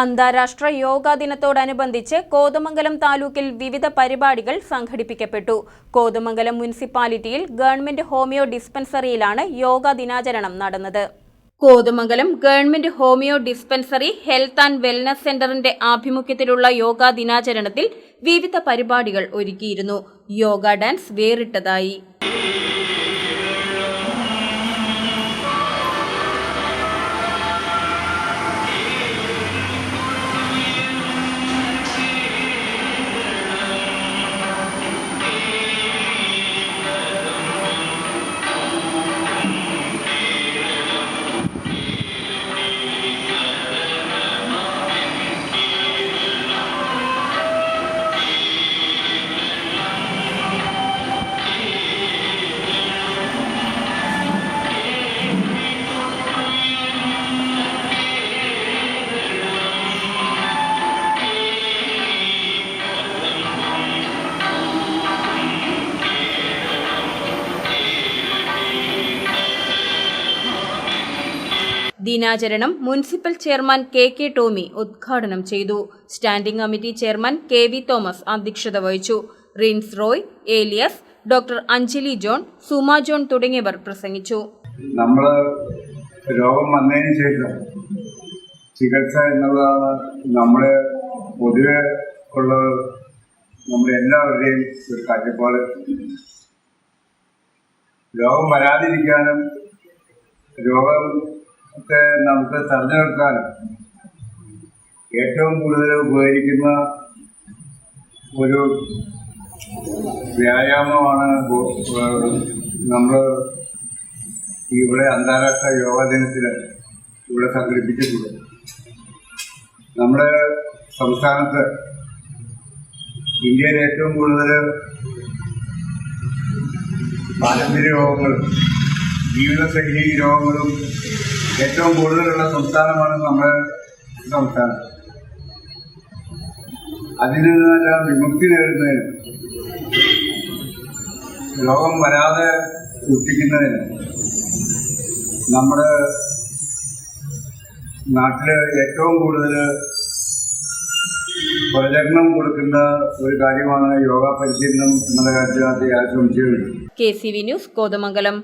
അന്താരാഷ്ട്ര യോഗാ ദിനത്തോടനുബന്ധിച്ച് കോതമംഗലം താലൂക്കിൽ വിവിധ പരിപാടികൾ സംഘടിപ്പിക്കപ്പെട്ടു. കോതമംഗലം മുനിസിപ്പാലിറ്റിയിൽ ഗവൺമെന്റ് ഹോമിയോ ഡിസ്പെൻസറിയിലാണ് യോഗാ ദിനാചരണം നടന്നത്. Kothamangalam government homoeo dispensary health and wellness സെന്ററിന്റെ ആഭിമുഖ്യത്തിലുള്ള യോഗാ ദിനാചരണത്തിൽ വിവിധ പരിപാടികൾ ഒരുക്കിയിരുന്നു. യോഗ ഡാൻസ് വേറിട്ടതായി. ദിനാചരണം municipal chairman K K Tomy ഉദ്ഘാടനം ചെയ്തു. Standing committee chairman K V Thomas അധ്യക്ഷത വഹിച്ചു. Rinse Roy Elias doctor Anjali John Suma John തുടങ്ങിയവർ പ്രസംഗിച്ചു. നമ്മൾ രോഗം വന്നതിന് ശേഷം ചികിത്സ എന്നുള്ളതാണ് നമ്മുടെ പൊതുവെ ഉള്ള നമ്മുടെ എല്ലാവരുടെയും ഒരു കാഴ്ചപ്പാട് രോഗം വരാതിരിക്കാനും രോഗത്തെ നമുക്ക് തെരഞ്ഞെടുക്കാനും ഏറ്റവും കൂടുതൽ ഉപകരിക്കുന്ന ഒരു വ്യായാമമാണ് നമ്മൾ ഇവിടെ അന്താരാഷ്ട്ര യോഗ ദിനത്തിൽ ഇവിടെ സംഘടിപ്പിച്ചിട്ടുള്ളത്. നമ്മുടെ സംസ്ഥാനത്ത് ഇന്ത്യയിൽ ഏറ്റവും കൂടുതൽ പാരമ്പര്യ രോഗങ്ങളും ജീവിതശൈലി രോഗങ്ങളും ഏറ്റവും കൂടുതലുള്ള സംസ്ഥാനമാണ് നമ്മുടെ സംസ്ഥാനം. അതിൽ നിന്നെല്ലാം വിമുക്തി നേടുന്നതിന് രോഗം വരാതെ സൂക്ഷിക്കുന്നതിന് നമ്മുടെ നാട്ടിൽ ഏറ്റവും കൂടുതൽ പ്രചരണം കൊടുക്കുന്ന ഒരു കാര്യമാണ് യോഗ പരിശീലനം എന്നുള്ള കാര്യത്തിനകത്ത് യാതൊരു K C V news Kothamangalam.